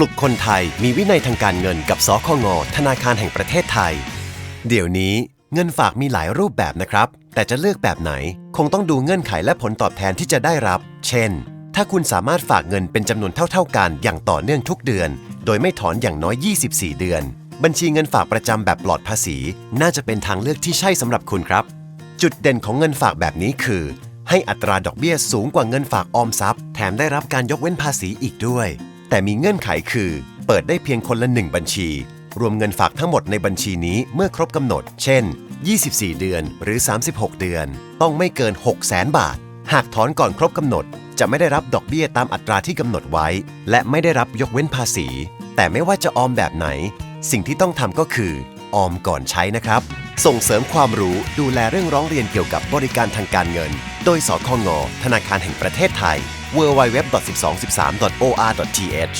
ลุกคนไทยมีวินัยทางการเงินกับสคงธนาคารแห่งประเทศไทย เดี๋ยวนี้เงินฝากมีหลายรูปแบบนะครับ แต่จะเลือกแบบไหน คงต้องดูเงื่อนไขและผลตอบแทนที่จะได้รับ เช่น ถ้าคุณสามารถฝากเงินเป็นจำนวนเท่า ๆ กันอย่างต่อเนื่องทุกเดือน โดยไม่ถอนอย่างน้อย 24 เดือน บัญชีเงินฝากประจำแบบปลอดภาษี น่าจะเป็นทางเลือกที่ใช่สำหรับคุณครับ จุดเด่นของเงินฝากแบบนี้คือ ให้อัตราดอกเบี้ยสูงกว่าเงินฝากออมทรัพย์ แถมได้รับการยกเว้นภาษีอีกด้วย แต่มีเงื่อนไขคือ เปิดได้เพียงคนละหนึ่งบัญชี รวมเงินฝากทั้งหมดในบัญชีนี้เมื่อครบกำหนด เช่น 24 เดือนหรือ 36 เดือน ต้องไม่เกิน 6 0 0 0 0 0บาท หากถอนก่อนครบกำหนด จะไม่ได้รับดอกเบี้ยตามอัตราที่กำหนดไว้ และไม่ได้รับยกเว้นภาษี แต่ไม่ว่าจะออมแบบไหน สิ่งที่ต้องทำก็คือ ออมก่อนใช้นะครับ ส่งเสริมความรู้ดูแลเรื่องร้องเรียนเกี่ยวกับบริการทางการเงิน โดยสคงธนาคารแห่งประเทศไทย www.1213.or.th